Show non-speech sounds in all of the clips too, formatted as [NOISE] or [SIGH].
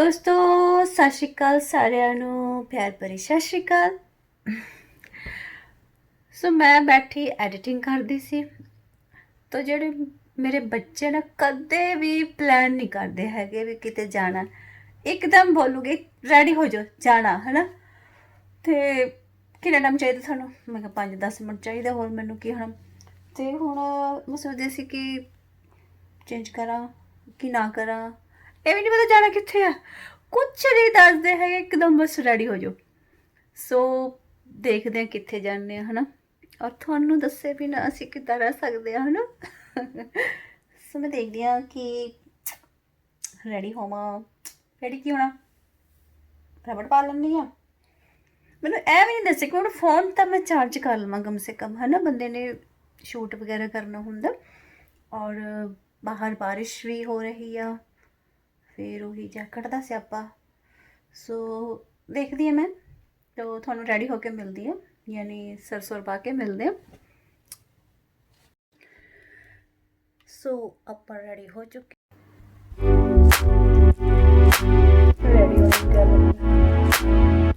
ਦੋਸਤੋ, ਸਤਿ ਸ਼੍ਰੀ ਅਕਾਲ ਸਾਰਿਆਂ ਨੂੰ, ਪਿਆਰ ਭਰੀ ਸਤਿ ਸ਼੍ਰੀ ਅਕਾਲ। ਸੋ ਮੈਂ ਬੈਠੀ ਐਡੀਟਿੰਗ ਕਰਦੀ ਸੀ। ਤਾਂ ਜਿਹੜੇ ਮੇਰੇ ਬੱਚੇ ਨਾ ਕਦੇ ਵੀ ਪਲਾਨ ਨਹੀਂ ਕਰਦੇ ਹੈਗੇ ਵੀ ਕਿਤੇ ਜਾਣਾ। ਇੱਕਦਮ ਬੋਲੂਗੇ ਰੈਡੀ ਹੋ ਜਾਓ, ਜਾਣਾ, ਹੈਨਾ? ਤੇ ਕਿੰਨਾ ਟਾਈਮ ਚਾਹੀਦਾ ਤੁਹਾਨੂੰ? ਮੈਂ ਕਿਹਾ 5-10 ਮਿੰਟ ਚਾਹੀਦਾ, ਹੋਰ ਮੈਨੂੰ ਕੀ ਹੁਣ? ਤੇ ਹੁਣ ਮੈਂ ਸੋਚਦੀ ਸੀ ਕਿ ਚੇਂਜ ਕਰਾਂ, ਕਿ ਨਾ ਕਰਾਂ। ਇਹ ਵੀ ਨਹੀਂ ਪਤਾ ਜਾਣਾ ਕਿੱਥੇ ਆ। ਕੁਛ ਨਹੀਂ ਦੱਸਦੇ ਹੈਗੇ, ਇੱਕਦਮ ਬਸ ਰੈਡੀ ਹੋ ਜਾਓ। ਸੋ ਦੇਖਦੇ ਆ ਕਿੱਥੇ ਜਾਂਦੇ ਆ ਹਨਾ। ਔਰ ਤੁਹਾਨੂੰ ਦੱਸੇ ਵੀ ਨਾ ਅਸੀਂ ਕਿੱਦਾਂ ਰਹਿ ਸਕਦੇ ਆ ਹਨਾ। ਸੋ ਮੈਂ ਦੇਖਦੀ ਆ ਕਿ ਰੈਡੀ ਹੋਵਾਂ। ਰੈਡੀ ਕੀ ਹੋਣਾ ਰਬੜ ਪਾ ਲੈਂਦੀ ਆ ਮੈਨੂੰ ਇਹ ਵੀ ਨਹੀਂ ਦੱਸਿਆ ਕਿ ਹੁਣ ਫੋਨ ਤਾਂ ਮੈਂ ਚਾਰਜ ਕਰ ਲਵਾਂ ਕਮ ਸੇ ਕਮ, ਹਨਾ। ਬੰਦੇ ਨੇ ਸ਼ੂਟ ਵਗੈਰਾ ਕਰਨਾ ਹੁੰਦਾ। ਔਰ ਬਾਹਰ ਬਾਰਿਸ਼ ਵੀ ਹੋ ਰਹੀ ਆ। ਫਿਰ ਉਹੀ ਜੈਕਟ ਦਾ ਸਿਆਪਾ। ਸੋ ਦੇਖਦੀ ਹਾਂ ਮੈਂ। ਤੋ ਤੁਹਾਨੂੰ ਰੈਡੀ ਹੋ ਕੇ ਮਿਲਦੀ ਹਾਂ। ਯਾਨੀ ਸਰਸੋਰ ਪਾ ਕੇ ਮਿਲਦੇ ਹਾਂ। ਸੋ ਆਪਾਂ ਰੈਡੀ ਹੋ ਚੁੱਕੇ ਰੈਡੀ ਹੋ ਚੁੱਕੇ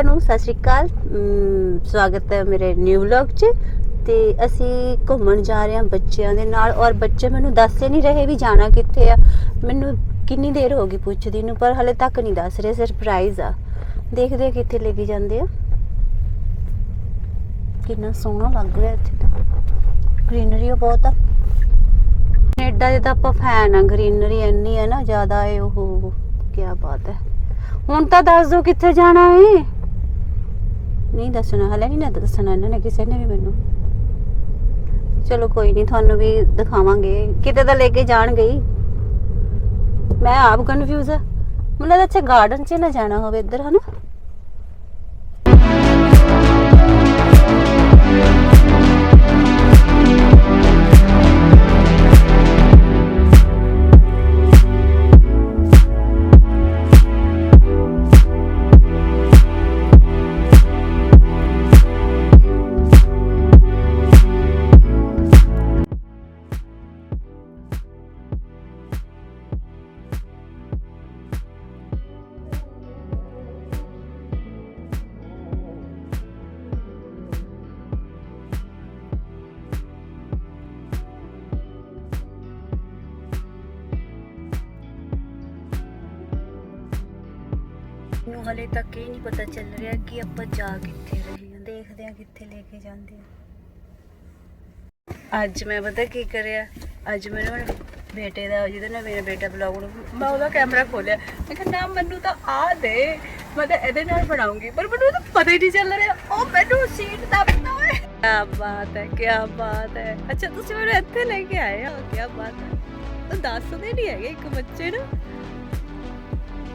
ਸਾਰਿਆਂ ਨੂੰ ਸਤਿ ਸ਼੍ਰੀ ਅਕਾਲ। ਸਵਾਗਤ ਹੈ ਮੇਰੇ ਨਿਊ ਵਲੌਗ 'ਚ। ਤੇ ਅਸੀਂ ਘੁੰਮਣ ਜਾ ਰਹੇ ਹਾਂ ਬੱਚਿਆਂ ਦੇ ਨਾਲ ਔਰ ਬੱਚੇ ਮੈਨੂੰ ਦੱਸ ਨਹੀਂ ਰਹੇ ਵੀ ਜਾਣਾ ਕਿੱਥੇ ਆ। ਮੈਨੂੰ ਕਿੰਨੀ ਦੇਰ ਹੋ ਗਈ ਪੁੱਛਦੀ ਨੂੰ, ਪਰ ਹਲੇ ਤੱਕ ਨਹੀਂ ਦੱਸ ਰਹੇ ਸਰਪ੍ਰਾਈਜ਼ ਆ। ਦੇਖਦੇ ਆ ਕਿੱਥੇ ਲੈ ਕੇ ਜਾਂਦੇ ਆ। ਕਿੰਨਾ ਸੋਹਣਾ ਲੱਗ ਰਿਹਾ ਇੱਥੇ ਤਾਂ। ਗ੍ਰੀਨਰੀ ਬਹੁਤ ਆ। ਕੈਨੇਡਾ ਦੇ ਤਾਂ ਆਪਾਂ ਫੈਨ ਆ ਗ੍ਰੀਨਰੀ ਇੰਨੀ ਹੈ ਨਾ, ਜ਼ਿਆਦਾ ਹੈ ਉਹ ਕੀ ਬਾਤ ਹੈ। ਹੁਣ ਤਾਂ ਦੱਸ ਦੋ ਕਿੱਥੇ ਜਾਣਾ ਏ। ਨਹੀਂ ਦੱਸਣਾ, ਹਲੇ ਨਹੀਂ ਨਾ ਦੱਸਣਾ ਇਹਨਾਂ ਨੇ ਕਿਸੇ ਨੇ ਵੀ ਮੈਨੂੰ। ਚਲੋ ਕੋਈ ਨਹੀਂ, ਤੁਹਾਨੂੰ ਵੀ ਦਿਖਾਵਾਂਗੇ। ਕਿਤੇ ਤਾਂ ਲੈ ਕੇ ਜਾਣ ਗਈ। ਮੈਂ ਆਪ ਕਨਫਿਊਜ਼ ਆ। ਮੈਨੂੰ ਲੱਗਦਾ ਅੱਛਾ ਗਾਰਡਨ 'ਚ ਨਾ ਜਾਣਾ ਹੋਵੇ ਇੱਧਰ, ਹਨਾ? ਹਲੇ ਤੱਕ ਇਹ ਨਹੀਂ ਪਤਾ ਚੱਲ ਰਿਹਾ ਕਿ ਆਪਾਂ ਜਾ ਕਿੱਥੇ ਰਹੇ ਹਾਂ। ਦੇਖਦੇ ਹਾਂ ਕਿੱਥੇ ਲੈ ਕੇ ਜਾਂਦੇ ਆ ਅੱਜ ਮੈਂ ਪਤਾ ਕੀ ਕਰਿਆ? ਅੱਜ ਮੈਨੂੰ ਬੇਟੇ ਦਾ, ਜਿਹਦੇ ਨਾਲ ਮੇਰਾ ਬੇਟਾ ਬਲੌਗ ਮੈਂ ਉਹਦਾ ਕੈਮਰਾ ਖੋਲਿਆ। ਮੈਂ ਕਿਹਾ, ਨਾ, ਮੈਨੂੰ ਤਾਂ ਆ ਦੇ। ਮੈਂ ਤਾਂ ਇਹਦੇ ਨਾਲ ਬਣਾਉਂਗੀ। ਪਰ ਮੈਨੂੰ ਤਾਂ ਪਤਾ ਹੀ ਨਹੀਂ ਚੱਲ ਰਿਹਾ। ਉਹ ਮੈਨੂੰ ਸੀਟ ਦੱਬਦਾ ਓਏ। ਕੀ ਬਾਤ ਹੈ ਕੀ ਬਾਤ ਹੈ। ਅੱਛਾ, ਤੁਸੀਂ ਮੈਨੂੰ ਇੱਥੇ ਲੈ ਕੇ ਆਏ ਹੋ? ਕੀ ਬਾਤ ਹੈ। ਉਹ ਦੱਸਦੇ ਨਹੀਂ ਹੈਗੇ ਇੱਕ ਬੱਚੇ ਨੂੰ।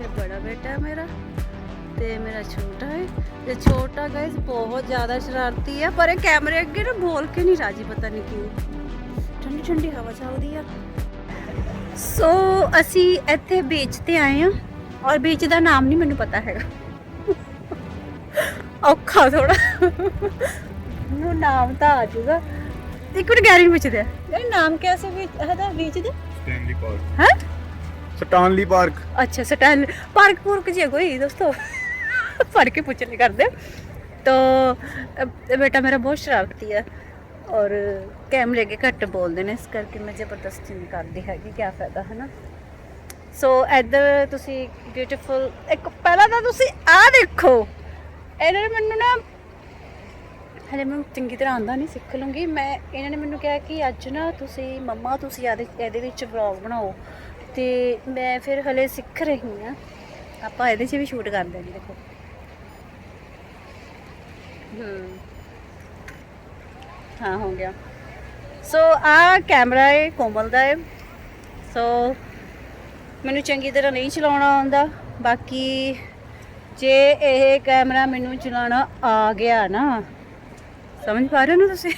ਇਹ ਬੜਾ ਬੇਟਾ ਮੇਰਾ। ਤੇ ਮੇਰਾ ਛੋਟਾ ਹੈ। ਤੇ ਛੋਟਾ ਗਾਇਸ ਬਹੁਤ ਜ਼ਿਆਦਾ ਸ਼ਰਾਰਤੀ ਹੈ ਪਰ ਇਹ ਕੈਮਰੇ ਅੱਗੇ ਨਾ ਬੋਲ ਕੇ ਨਹੀਂ ਰਾਜੀ ਪਤਾ ਨਹੀਂ ਕਿਉਂ। ਠੰਡੀ ਠੰਡੀ ਹਵਾ ਚੱਲਦੀ ਆ। ਸੋ ਅਸੀਂ ਇੱਥੇ ਬੀਚ ਤੇ ਆਏ ਆ ਔਰ ਬੀਚ ਦਾ ਨਾਮ ਨਹੀਂ ਮੈਨੂੰ ਪਤਾ ਹੈਗਾ। ਔਖਾ ਥੋੜਾ ਨੂੰ ਨਾਮ ਤਾਂ ਆ ਜੂਗਾ ਇੱਕ ਮਿੰਟ ਗੈਰੀ ਪੁੱਛਦੇ ਆ। ਇਹ ਨਾਮ ਕਿਆ ਸੀ ਹਦਾ ਬੀਚ ਦਾ? ਸਟੈਨਲੀ ਪਾਰਕ ਹੈ? ਸਟਾਨਲੀ ਪਾਰਕ ਅੱਛਾ ਸਟੈਨਲੀ ਪਾਰਕ ਪੂਰਕ ਜੇ ਕੋਈ ਦੋਸਤੋ। दोस्तों पढ़ के पूछने कर दे तो अ, बेटा मेरा बहुत शरारती है और कैमरे के घट बोलते ਨੇ ਇਸ ਕਰਕੇ ਮੈਂ ਜ਼ਬਰਦਸਤੀ ਨਹੀਂ ਕਰਦੀ ਹੈਗੀ ਕੀ ਫਾਇਦਾ ਹੈ ਨਾ ਸੋ ਇੱਧਰ ਤੁਸੀਂ ਬਿਊਟੀਫੁਲ ਇੱਕ ਪਹਿਲਾਂ ਤਾਂ ਤੁਸੀਂ ਆਹ ਦੇਖੋ ਇਹਨਾਂ ਨੇ ਮੈਨੂੰ ਨਾ ਹਲੇ ਮੈਨੂੰ ਚੰਗੀ ਤਰ੍ਹਾਂ ਆਂਦਾ ਨਹੀਂ ਸਿੱਖ ਲੂੰਗੀ ਮੈਂ ਇਹਨਾਂ ਨੇ ਮੈਨੂੰ ਕਿਹਾ ਕਿ ਅੱਜ ਨਾ ਤੁਸੀਂ ਮੰਮਾ ਤੁਸੀਂ ਇਹਦੇ ਇਹਦੇ ਵਿੱਚ ਵਲੌਗ ਬਣਾਓ ਤੇ ਮੈਂ ਫਿਰ ਹਲੇ ਸਿੱਖ ਰਹੀ ਹਾਂ ਆਪਾਂ ਇਹਦੇ 'ਚ ਵੀ ਸ਼ੂਟ ਕਰਦੇ ਹਾਂ ਦੇਖੋ ਹਾਂ। ਹੋ ਗਿਆ। ਸੋ ਆ ਕੈਮਰਾ ਹੈ ਕੋਮਲ ਦਾ ਹੈ ਸੋ ਮੈਨੂੰ ਚੰਗੀ ਤਰ੍ਹਾਂ ਨਹੀਂ ਚਲਾਉਣਾ ਆਉਂਦਾ। ਬਾਕੀ ਜੇ ਇਹ ਕੈਮਰਾ ਮੈਨੂੰ ਚਲਾਉਣਾ ਆ ਗਿਆ ਨਾ, ਸਮਝ ਪਾ ਰਹੇ ਹੋ ਨਾ ਤੁਸੀਂ?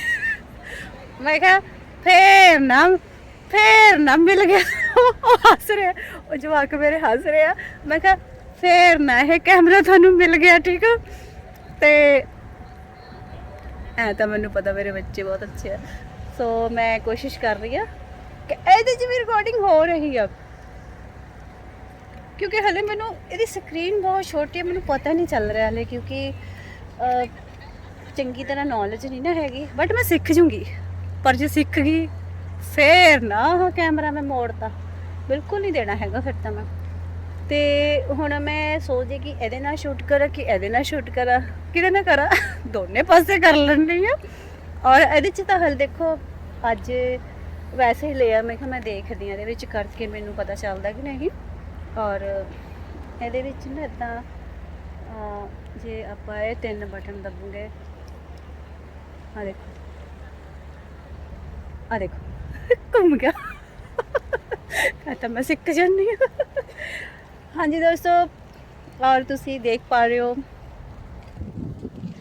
ਮੈਂ ਕਿਹਾ, ਫੇਰ ਨਾ ਫੇਰ ਨਾ ਮਿਲ ਗਿਆ। ਉਹ ਹੱਸ ਰਿਹਾ, ਉਹ ਜਵਾਕ ਮੇਰੇ ਹੱਸ ਰਿਹਾ। ਮੈਂ ਕਿਹਾ, ਫੇਰ ਨਾ ਇਹ ਕੈਮਰਾ ਤੁਹਾਨੂੰ ਮਿਲ ਗਿਆ, ਠੀਕ ਆ? ਤੇ ਐ ਤਾਂ ਮੈਨੂੰ ਪਤਾ ਮੇਰੇ ਬੱਚੇ ਬਹੁਤ ਅੱਛੇ ਆ। ਸੋ ਮੈਂ ਕੋਸ਼ਿਸ਼ ਕਰ ਰਹੀ ਆ ਕਿ ਇਹਦੇ 'ਚ ਵੀ ਰਿਕਾਰਡਿੰਗ ਹੋ ਰਹੀ ਆ। ਕਿਉਂਕਿ ਹਲੇ ਮੈਨੂੰ ਇਹਦੀ ਸਕਰੀਨ ਬਹੁਤ ਛੋਟੀ ਹੈ ਮੈਨੂੰ ਪਤਾ ਨਹੀਂ ਚੱਲ ਰਿਹਾ ਹਲੇ ਕਿਉਂਕਿ ਚੰਗੀ ਤਰ੍ਹਾਂ ਨੌਲੇਜ ਨਹੀਂ ਨਾ ਹੈਗੀ। ਬਟ ਮੈਂ ਸਿੱਖ ਜੂੰਗੀ। ਪਰ ਜੇ ਸਿੱਖ ਗਈ, ਫੇਰ ਨਾ ਉਹ ਕੈਮਰਾ ਮੈਂ ਮੋੜਤਾ। ਬਿਲਕੁਲ ਨਹੀਂ ਦੇਣਾ ਹੈਗਾ ਫਿਰ ਤਾਂ ਮੈਂ। ਤੇ ਹੁਣ ਮੈਂ ਸੋਚਦੀ ਕਿ ਇਹਦੇ ਨਾਲ ਸ਼ੂਟ ਕਰਾਂ ਕਿ ਇਹਦੇ ਨਾਲ ਸ਼ੂਟ ਕਰਾਂ, ਕਿਹਦੇ ਨਾਲ ਕਰਾਂ? [LAUGHS] ਦੋਨੇ ਪਾਸੇ ਕਰ ਲੈਂਦੀ ਆ ਔਰ ਇਹਦੇ ਚ ਤਾਂ ਹਲ ਦੇਖੋ, ਅੱਜ ਵੈਸੇ ਹੀ ਲਿਆ ਮੈਂ ਕਿਹਾ ਮੈਂ ਦੇਖਦੀ ਆ ਇਹਦੇ ਵਿੱਚ ਕਰਕੇ ਮੈਨੂੰ ਪਤਾ ਚੱਲਦਾ ਕਿ ਨਹੀਂ। ਔਰ ਇਹਦੇ ਵਿੱਚ ਨਾ ਇਦਾਂ ਜੇ ਆਪਾਂ ਇਹ ਤਿੰਨ ਬਟਨ ਦਬਾਂਗੇ ਆ ਦੇਖੋ। ਆ ਦੇਖੋ। ਘੁੰਮ ਗਿਆ। [LAUGHS] ਆ ਤਾਂ ਮੈਂ ਸਿੱਖ ਜਾਂਦੀ ਹਾਂ। ਹਾਂਜੀ ਦੋਸਤੋ, ਔਰ ਤੁਸੀਂ ਦੇਖ ਪਾ ਰਹੇ ਹੋ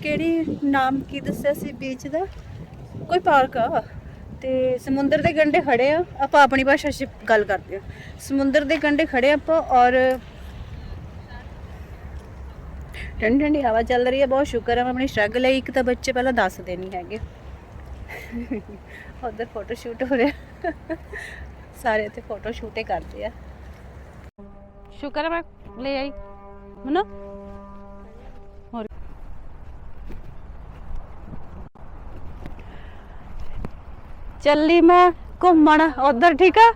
ਕਿਹੜੀ ਨਾਮ ਕੀ ਦੱਸਿਆ ਸੀ ਬੀਚ ਦਾ? ਕੋਈ ਪਾਰਕ ਆ। ਤੇ ਸਮੁੰਦਰ ਦੇ ਕੰਢੇ ਖੜੇ ਆ। ਆਪਾਂ ਆਪਣੀ ਭਾਸ਼ਾ 'ਚ ਗੱਲ ਕਰਦੇ ਆ ਸਮੁੰਦਰ ਦੇ ਕੰਢੇ ਖੜੇ ਆਪਾਂ, ਔਰ ਠੰਡੀ ਠੰਡੀ ਹਵਾ ਚੱਲ ਰਹੀ ਹੈ ਬਹੁਤ ਸ਼ੁਕਰ ਹੈ ਮੈਂ ਆਪਣੀ ਸਟਰਗਲ ਲਈ। ਇੱਕ ਤਾਂ ਬੱਚੇ ਪਹਿਲਾਂ ਦੱਸਦੇ ਨਹੀਂ ਹੈਗੇ। ਉਧਰ ਫੋਟੋ ਸ਼ੂਟ ਹੋ ਰਿਹਾ। ਸਾਰੇ ਤੇ ਫੋਟੋ ਸ਼ੂਟੇ ਕਰਦੇ ਆ। ਸ਼ੁਕਰ ਹੈ ਮੈਂ ਲੈ ਆਈ। ਹਨਾ ਹੋਰ। ਚੱਲੀ ਮੈਂ ਘੁੰਮਣ। ਉਧਰ ਠੀਕ ਆ?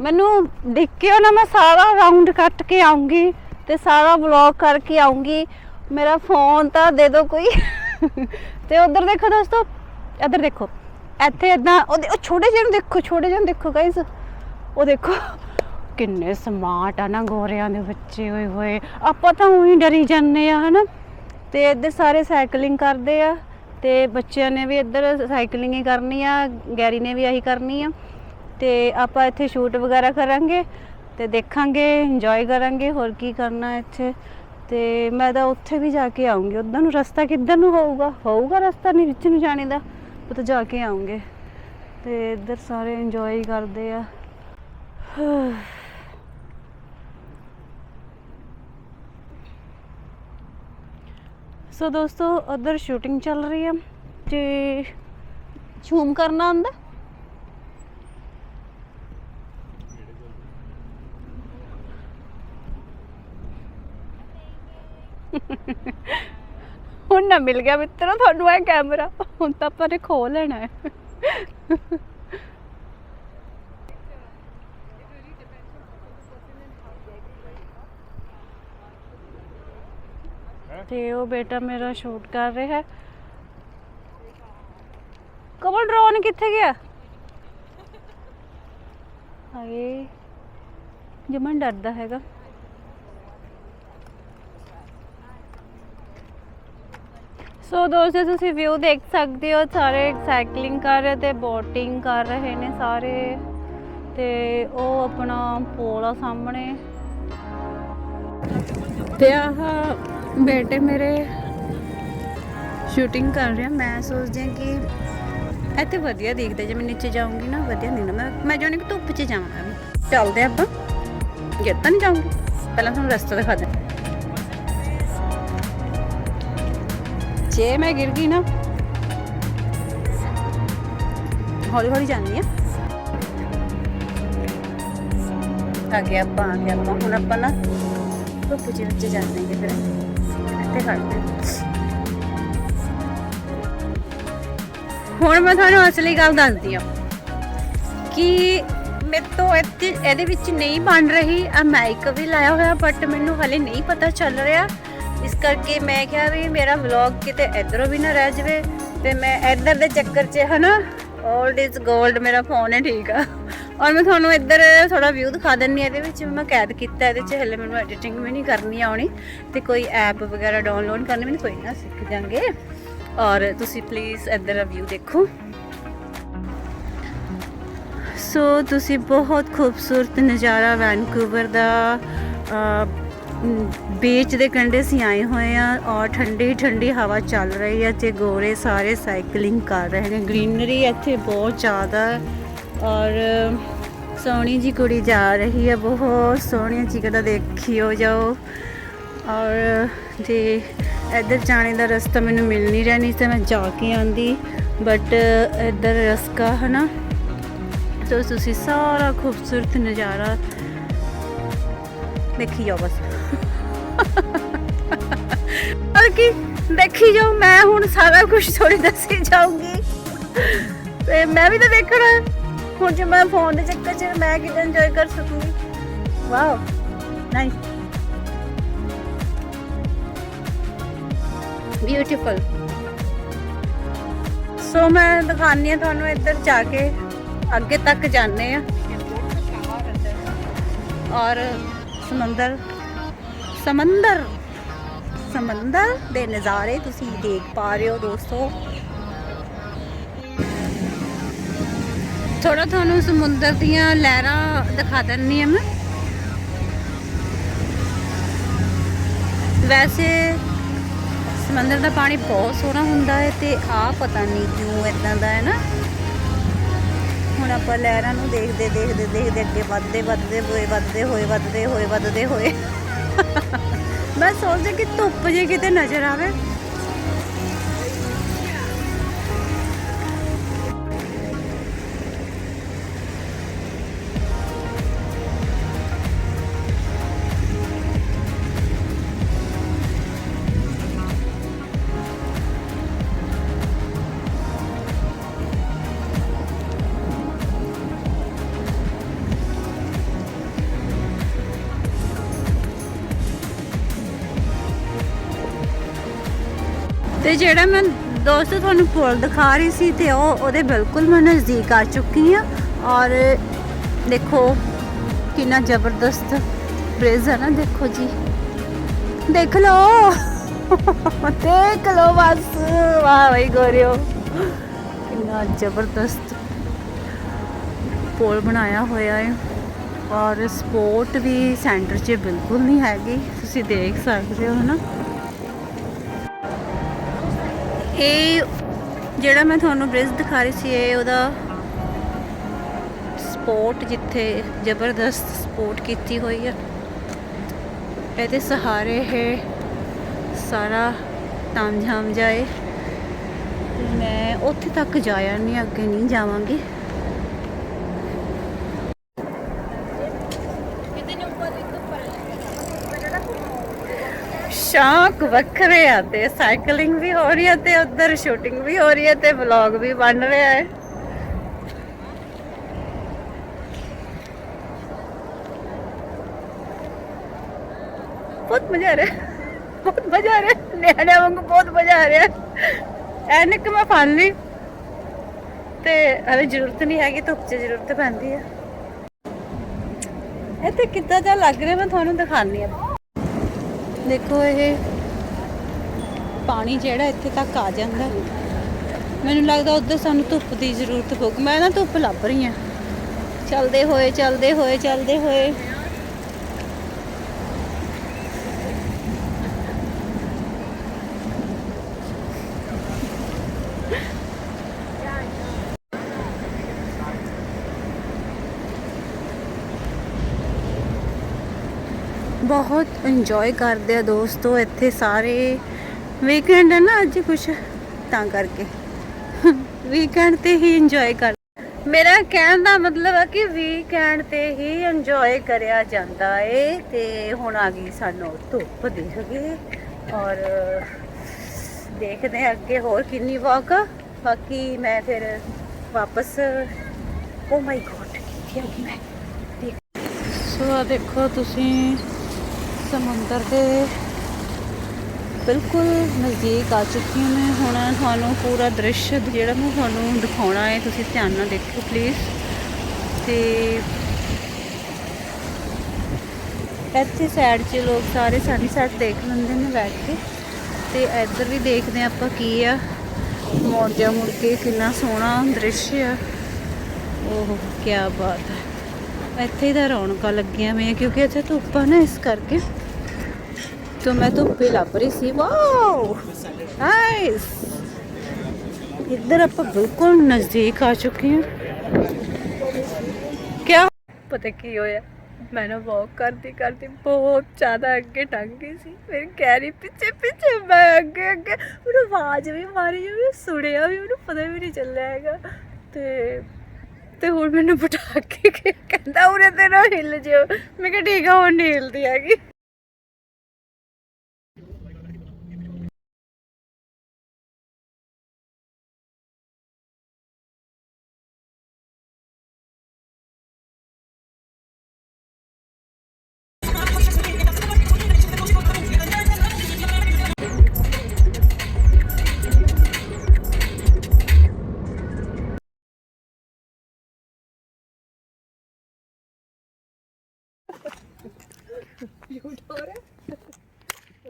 ਮੈਨੂੰ ਡਿੱਕਿਓ ਨਾ ਮੈਂ ਸਾਰਾ ਰਾਉਂਡ ਕੱਟ ਕੇ ਆਉਂਗੀ ਤੇ ਸਾਰਾ ਵਲੌਗ ਕਰਕੇ ਆਉਂਗੀ। ਮੇਰਾ ਫੋਨ ਤਾਂ ਦੇ ਦਿਓ ਕੋਈ। ਤੇ ਉਧਰ ਦੇਖੋ ਦੋਸਤੋ, ਇੱਧਰ ਦੇਖੋ। ਇੱਥੇ ਇਦਾਂ ਉਹਦੇ ਉਹ ਛੋਟੇ ਜਿਹੇ ਨੂੰ ਦੇਖੋ, ਛੋਟੇ ਜਿਹੇ ਨੂੰ ਦੇਖੋ ਗਾਇਸ ਉਹ ਦੇਖੋ। ਕਿੰਨੇ ਸਮਾਰਟ ਆ ਨਾ ਗੋਰਿਆਂ ਦੇ ਬੱਚੇ ਹੋਏ ਹੋਏ। ਆਪਾਂ ਤਾਂ ਉਹੀ ਡਰੀ ਜਾਂਦੇ ਆ, ਹਨਾ? ਤੇ ਇੱਧਰ ਸਾਰੇ ਸਾਈਕਲਿੰਗ ਕਰਦੇ ਆ, ਤੇ ਬੱਚਿਆਂ ਨੇ ਵੀ ਇੱਧਰ ਸਾਈਕਲਿੰਗ ਹੀ ਕਰਨੀ ਆ, ਗੈਰੀ ਨੇ ਵੀ ਆਹੀ ਕਰਨੀ ਆ। ਤੇ ਆਪਾਂ ਇੱਥੇ ਸ਼ੂਟ ਵਗੈਰਾ ਕਰਾਂਗੇ ਤੇ ਦੇਖਾਂਗੇ ਇੰਜੋਏ ਕਰਾਂਗੇ, ਹੋਰ ਕੀ ਕਰਨਾ ਇੱਥੇ। ਤੇ ਮੈਂ ਤਾਂ ਉੱਥੇ ਵੀ ਜਾ ਕੇ ਆਉਂਗੀ ਉਧਰ ਨੂੰ ਰਸਤਾ ਕਿੱਧਰ ਨੂੰ ਹੋਊਗਾ? ਹੋਊਗਾ ਰਸਤਾ ਨਹੀਂ ਵਿੱਚ ਨੂੰ ਜਾਣੇ ਦਾ, ਉਹ ਜਾ ਕੇ ਆਉਂਗੇ ਤੇ ਇੱਧਰ ਸਾਰੇ ਇੰਜੋਏ ਕਰਦੇ ਆ। ਸੋ ਦੋਸਤੋ, ਉਧਰ ਸ਼ੂਟਿੰਗ ਚੱਲ ਰਹੀ ਹੈ ਤੇ ਝੂਮ ਕਰਨਾ ਆਂਦਾ ਹੁਣ ਨਾ ਮਿਲ ਗਿਆ ਮਿੱਤਰੋ, ਤੁਹਾਨੂੰ ਇਹ ਕੈਮਰਾ ਹੁਣ ਤਾਂ ਆਪਾਂ ਨੇ ਖੋ ਲੈਣਾ ਹੈ। ਤੇ ਉਹ ਬੇਟਾ ਮੇਰਾ ਸ਼ੂਟ ਕਰ ਰਿਹਾ। ਹੈ ਕਮਲ, ਡਰੋਨ ਕਿੱਥੇ ਗਿਆ? ਹਾਏ, ਜਮਨ ਡਰਦਾ ਹੈਗਾ। ਸੋ ਦੋਸਤੋ, ਤੁਸੀਂ ਵਿਊ ਦੇਖ ਸਕਦੇ ਹੋ, ਸਾਰੇ ਸਾਈਕਲਿੰਗ ਕਰ ਰਹੇ ਤੇ ਬੋਟਿੰਗ ਕਰ ਰਹੇ ਨੇ ਸਾਰੇ। ਤੇ ਉਹ ਆਪਣਾ ਪੋਲ ਆ ਸਾਹਮਣੇ। ਤੇ ਆਹ ਬੇਟੇ ਮੇਰੇ ਸ਼ੂਟਿੰਗ ਕਰ ਰਿਹਾ। ਮੈਂ ਸੋਚਦੀ ਹਾਂ ਕਿ ਇੱਥੇ ਵਧੀਆ ਦੇਖਦਾ ਜੇ ਮੈਂ ਨੀਚੇ ਜਾਊਂਗੀ ਨਾ, ਵਧੀਆ ਨਹੀਂ ਨਾ ਮੈਂ ਮੈਂ ਚਾਹੁੰਦੀ ਕਿ ਧੁੱਪ 'ਚ ਜਾਵਾਂ ਚੱਲਦੇ ਆਪਾਂ। ਗਿਰ ਨਹੀਂ ਜਾਊਂਗੀ। ਪਹਿਲਾਂ ਤੁਹਾਨੂੰ ਰਸਤਾ ਦਿਖਾ ਦਿਆਂ। ਜੇ ਮੈਂ ਗਿਰ ਗਈ ਨਾ, ਹੌਲੀ ਹੌਲੀ ਜਾਂਦੀ ਆ ਆ ਗਿਆ ਆਪਾਂ ਆ ਗਿਆ ਆਪਾਂ। ਹੁਣ ਆਪਾਂ ਨਾ ਧੁੱਪ 'ਚ ਵਿੱਚ ਜਾਂਦੇ ਫਿਰ। ਇੱਥੇ ਖੜਦੇ ਹੁਣ ਮੈਂ ਤੁਹਾਨੂੰ ਅਸਲੀ ਗੱਲ ਦੱਸਦੀ ਆ ਕਿ ਮੇਰੇ ਤੋਂ ਇੱਥੇ ਇਹਦੇ ਵਿੱਚ ਨਹੀਂ ਬਣ ਰਹੀ ਆ ਮਾਈਕ ਵੀ ਲਾਇਆ ਹੋਇਆ ਬਟ ਮੈਨੂੰ ਹਲੇ ਨਹੀਂ ਪਤਾ ਚੱਲ ਰਿਹਾ। ਇਸ ਕਰਕੇ ਮੈਂ ਕਿਹਾ ਵੀ ਮੇਰਾ ਵਲੌਗ ਕਿਤੇ ਇਧਰੋਂ ਵੀ ਨਾ ਰਹਿ ਜਾਵੇ ਤੇ ਮੈਂ ਇੱਧਰ ਦੇ ਚੱਕਰ 'ਚ ਹਨਾ 올ਡ ਇਜ਼ 골ਡ ਮੇਰਾ ਫੋਨ ਹੈ ਠੀਕ ਆ। ਔਰ ਮੈਂ ਤੁਹਾਨੂੰ ਇੱਧਰ ਥੋੜਾ ਵਿਊ ਦਿਖਾ ਦਿੰਨੀ ਆ ਇਹਦੇ ਵਿੱਚ। ਮੈਂ ਕੈਦ ਕੀਤਾ ਇਹਦੇ 'ਚ, ਹਲੇ ਮੈਨੂੰ ਐਡੀਟਿੰਗ ਵੀ ਨਹੀਂ ਕਰਨੀ ਆਉਣੀ। ਤੇ ਕੋਈ ਐਪ ਵਗੈਰਾ ਡਾਊਨਲੋਡ ਕਰਨੀ ਮੈਨੂੰ ਕੋਈ ਨਾ, ਸਿੱਖ ਜਾਾਂਗੇ। ਔਰ ਤੁਸੀਂ ਪਲੀਜ਼ ਇੱਧਰ ਵਿਊ ਦੇਖੋ। ਸੋ ਤੁਸੀਂ ਬਹੁਤ ਖੂਬਸੂਰਤ ਨਜ਼ਾਰਾ ਵੈਨਕੂਵਰ ਦਾ ਬੀਚ ਦੇ ਕੰਢੇ ਅਸੀਂ ਆਏ ਹੋਏ ਆ ਔਰ ਠੰਡੀ ਠੰਡੀ ਹਵਾ ਚੱਲ ਰਹੀ ਹੈ ਤੇ ਗੋਰੇ ਸਾਰੇ ਸਾਈਕਲਿੰਗ ਕਰ ਰਹੇ ਨੇ। ਗ੍ਰੀਨਰੀ ਇੱਥੇ ਬਹੁਤ ਜ਼ਿਆਦਾ ਹੈ ਔਰ ਸੋਹਣੀ ਜੀ ਕੁੜੀ ਜਾ ਰਹੀ ਹੈ, ਬਹੁਤ ਸੋਹਣੀ ਸੋਹਣੀਆਂ ਚੀਜ਼ਾਂ ਦੇਖਿਓ ਜਾਓ। ਔਰ ਜੇ ਇੱਧਰ ਜਾਣੇ ਦਾ ਰਸਤਾ ਮੈਨੂੰ ਮਿਲ ਨਹੀਂ ਰਿਹਾ, ਨਹੀਂ ਤਾਂ ਮੈਂ ਜਾ ਕੇ ਆਂਦੀ ਬਟ ਇੱਧਰ ਰਸਕਾ ਹੈ ਨਾ ਸੋ ਤੁਸੀਂ ਸਾਰਾ ਖੂਬਸੂਰਤ ਨਜ਼ਾਰਾ ਦੇਖੀ ਜਾਓ ਬਸ। ਬਲਕਿ ਦੇਖੀ ਜਾਓ, ਮੈਂ ਹੁਣ ਸਾਰਾ ਕੁਝ ਥੋੜੀ ਦੱਸੀ ਜਾਊਂਗੀ। ਤੇ ਮੈਂ ਵੀ ਤਾਂ ਦੇਖਣਾ ਹੁਣ ਜੇ ਮੈਂ ਫੋਨ ਦੇ ਚੱਕਰ 'ਚ ਮੈਂ ਕਿਦਾਂ ਇੰਜੋਏ ਕਰ ਸਕੂੰਗੀ। ਵਾਓ ਨਾਈਸ ਬਿਊਟੀਫੁਲ ਸੋ ਮੈਂ ਦਿਖਾਉਂਦੀ ਹਾਂ ਤੁਹਾਨੂੰ ਇੱਧਰ ਜਾ ਕੇ। ਅੱਗੇ ਤੱਕ ਜਾਂਦੇ ਆ ਔਰ ਸਮੁੰਦਰ। ਸਮੁੰਦਰ। ਸਮੁੰਦਰ ਦੇ ਨਜ਼ਾਰੇ ਤੁਸੀਂ ਦੇਖ ਪਾ ਰਹੇ ਹੋ ਦੋਸਤੋ। ਥੋੜਾ ਤੁਹਾਨੂੰ ਸਮੁੰਦਰ ਦੀਆਂ ਲਹਿਰਾਂ ਦਿਖਾ ਦਿੰਨੀ ਆ ਮੈਂ। ਵੈਸੇ ਸਮੁੰਦਰ ਦਾ ਪਾਣੀ ਬਹੁਤ ਸੋਹਣਾ ਹੁੰਦਾ ਹੈ ਤੇ ਆ ਪਤਾ ਨਹੀਂ ਕਿਉਂ ਇਦਾਂ ਦਾ ਹੈ ਨਾ। ਹੁਣ ਆਪਾਂ ਲਹਿਰਾਂ ਨੂੰ ਦੇਖਦੇ ਦੇਖਦੇ ਦੇਖਦੇ ਅੱਗੇ ਵੱਧਦੇ ਵੱਧਦੇ, ਹੋਏ ਵੱਧਦੇ ਹੋਏ ਵੱਧਦੇ ਹੋਏ ਵੱਧਦੇ, ਹੋਏ। ਬਸ ਸੋਚਦੇ ਕਿ ਧੁੱਪ ਜੇ ਕਿਤੇ ਨਜ਼ਰ ਆਵੇ। ਤੇ ਜਿਹੜਾ ਮੈਂ ਦੋਸਤੋ ਤੁਹਾਨੂੰ ਪੁਲ ਦਿਖਾ ਰਹੀ ਸੀ ਤੇ ਉਹ ਉਹਦੇ ਬਿਲਕੁਲ ਮੈਂ ਨਜ਼ਦੀਕ ਆ ਚੁੱਕੀ ਆ ਔਰ ਦੇਖੋ ਕਿੰਨਾ ਜ਼ਬਰਦਸਤ ਬ੍ਰਿਜ ਹੈ ਨਾ, ਦੇਖੋ ਜੀ। ਦੇਖ ਲਓ। ਦੇਖ ਲਓ ਬਸ। ਵਾਹ ਬਈ ਗੋਰਿਓ। ਕਿੰਨਾ ਜ਼ਬਰਦਸਤ ਪੁਲ ਬਣਾਇਆ ਹੋਇਆ ਹੈ। ਔਰ ਸਪੋਰਟ ਵੀ ਸੈਂਟਰ 'ਚ ਬਿਲਕੁਲ ਨਹੀਂ ਹੈਗੀ। ਤੁਸੀਂ ਦੇਖ ਸਕਦੇ ਹੋ ਨਾ ਇਹ ਜਿਹੜਾ ਮੈਂ ਤੁਹਾਨੂੰ ਬ੍ਰਿਜ ਦਿਖਾ ਰਹੀ ਸੀ, ਇਹ ਉਹਦਾ ਸਪੋਰਟ ਜਿੱਥੇ ਜ਼ਬਰਦਸਤ ਸਪੋਰਟ ਕੀਤੀ ਹੋਈ ਹੈ ਇਹਦੇ ਸਹਾਰੇ ਹੈ ਸਾਰਾ ਤਾਮਝਾਮ ਜਾਏ ਮੈਂ ਉੱਥੇ ਤੱਕ ਜਾਇਆ ਨਹੀਂ ਅੱਗੇ ਨਹੀਂ ਜਾਵਾਂਗੀ। ਸ਼ੌਕ ਵੱਖਰੇ ਆ ਤੇ ਸਾਈਕਲਿੰਗ ਵੀ ਹੋ ਰਹੀ ਹੈ ਤੇ ਉਧਰ ਸ਼ੂਟਿੰਗ ਵੀ ਹੋ ਰਹੀ ਹੈ ਤੇ ਵਲੌਗ ਵੀ ਬਣ ਰਿਹਾ ਹੈ। ਬਹੁਤ ਮਜ਼ਾ ਆ ਰਿਹਾ, ਬਹੁਤ ਮਜ਼ਾ ਆ ਰਿਹਾ, ਨਿਆਣਿਆਂ ਵਾਂਗੂ ਬਹੁਤ ਮਜ਼ਾ ਆ ਰਿਹਾ। ਐਨਕ ਮੈਂ ਫੜ ਲਈ ਤੇ ਹਲੇ ਜ਼ਰੂਰਤ ਨਹੀਂ ਹੈਗੀ, ਧੁੱਪ 'ਚ ਜ਼ਰੂਰਤ ਪੈਂਦੀ ਹੈ ਇੱਥੇ ਕਿੱਦਾਂ ਦਾ ਲੱਗ ਰਿਹਾ ਮੈਂ ਤੁਹਾਨੂੰ ਦਿਖਾਉਂਦੀ ਆ ਦੇਖੋ ਇਹ ਪਾਣੀ ਜਿਹੜਾ ਇੱਥੇ ਤੱਕ ਆ ਜਾਂਦਾ। ਮੈਨੂੰ ਲੱਗਦਾ ਉੱਧਰ ਸਾਨੂੰ ਧੁੱਪ ਦੀ ਜ਼ਰੂਰਤ ਪਊਗੀ ਮੈਂ ਨਾ ਧੁੱਪ ਲੱਭ ਰਹੀ ਆ ਚਲਦੇ ਹੋਏ ਚਲਦੇ ਹੋਏ ਚਲਦੇ ਹੋਏ। ਬਹੁਤ ਇੰਜੋਏ ਕਰਦੇ ਆ ਦੋਸਤੋ, ਇੱਥੇ ਸਾਰੇ ਵੀਕਐਂਡ ਹੈ ਨਾ ਅੱਜ ਕੁਛ? ਤਾਂ ਕਰਕੇ। ਵੀਕਐਂਡ ਤੇ ਹੀ ਇੰਜੋਏ ਕਰ ਮੇਰਾ ਕਹਿਣ ਦਾ ਮਤਲਬ ਹੈ ਕਿ ਵੀਕਐਂਡ ਤੇ ਹੀ ਇੰਜੋਏ ਕਰਿਆ ਜਾਂਦਾ ਏ ਤੇ ਹੁਣ ਆ ਗਈ ਸਾਨੂੰ ਧੁੱਪ ਦਿਖ ਗਈ ਔਰ ਦੇਖਦੇ ਹਾਂ ਅੱਗੇ ਹੋਰ ਕਿੰਨੀ ਵਾਕ ਬਾਕੀ ਮੈਂ ਫਿਰ ਵਾਪਸ ਓ ਮਾਈ ਗੋਡ ਕਿੱਥੇ ਆ ਮੈਂ? ਸੋ ਦੇਖੋ ਤੁਸੀਂ ਸਮੁੰਦਰ ਦੇ ਬਿਲਕੁਲ ਨਜ਼ਦੀਕ ਆ ਚੁੱਕੀ ਹਾਂ ਮੈਂ। ਹੁਣ ਤੁਹਾਨੂੰ ਪੂਰਾ ਦ੍ਰਿਸ਼ ਜਿਹੜਾ ਮੈਂ ਤੁਹਾਨੂੰ ਦਿਖਾਉਣਾ ਹੈ, ਤੁਸੀਂ ਧਿਆਨ ਨਾਲ ਦੇਖੋ ਪਲੀਜ਼ ਤੇ ਇੱਥੇ ਸਾਈਡ 'ਚ ਲੋਕ ਸਾਰੇ ਸਾਡੀ ਸਾਈਡ ਦੇਖ ਲੈਂਦੇ ਨੇ ਬੈਠ ਕੇ। ਤੇ ਇੱਧਰ ਵੀ ਦੇਖਦੇ ਹਾਂ ਆਪਾਂ ਕੀ ਆ। ਮੋੜ ਜਾ ਮੁੜ ਕੇ ਕਿੰਨਾ ਸੋਹਣਾ ਦ੍ਰਿਸ਼ ਆ। ਓਹ ਕੀ ਬਾਤ ਹੈ ਇੱਥੇ ਹੀ ਤਾਂ ਰੌਣਕਾਂ ਲੱਗੀਆਂ ਹੋਈਆਂ ਕਿਉਂਕਿ ਇੱਥੇ ਧੁੱਪ ਆ ਨਾ ਇਸ ਕਰਕੇ तो मैं तो पे लप रही सी वाओ नाइस इधर आप बिल्कुल नज़दीक आ चुके हैं क्या पता की होया मैं ना वॉक करती करती बहुत ज़्यादा अगे टंग गई सी मेरी कह रही पीछे पीछे मैं अगे अगे मैं आवाज़ भी मारी जो सुनिया भी मैं पता भी नहीं चल जाएगा तो ਤੇ ਹੁਣ ਮੈਨੂੰ ਬਿਠਾ ਕੇ ਕਹਿੰਦਾ ਉਰੇ ਤੇ ਨਾ ਹਿੱਲ ਜਿਓ। ਮੈਂ ਕਿਹਾ ਠੀਕ ਆ, ਹੁਣ ਨਹੀਂ ਹਿੱਲਦੀ ਹੈਗੀ।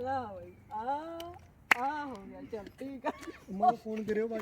ਇਹਦਾ ਹੋ ਚਲ ਠੀਕ ਆ ਫੋਨ ਕਰਿਓ ਬਾਈ।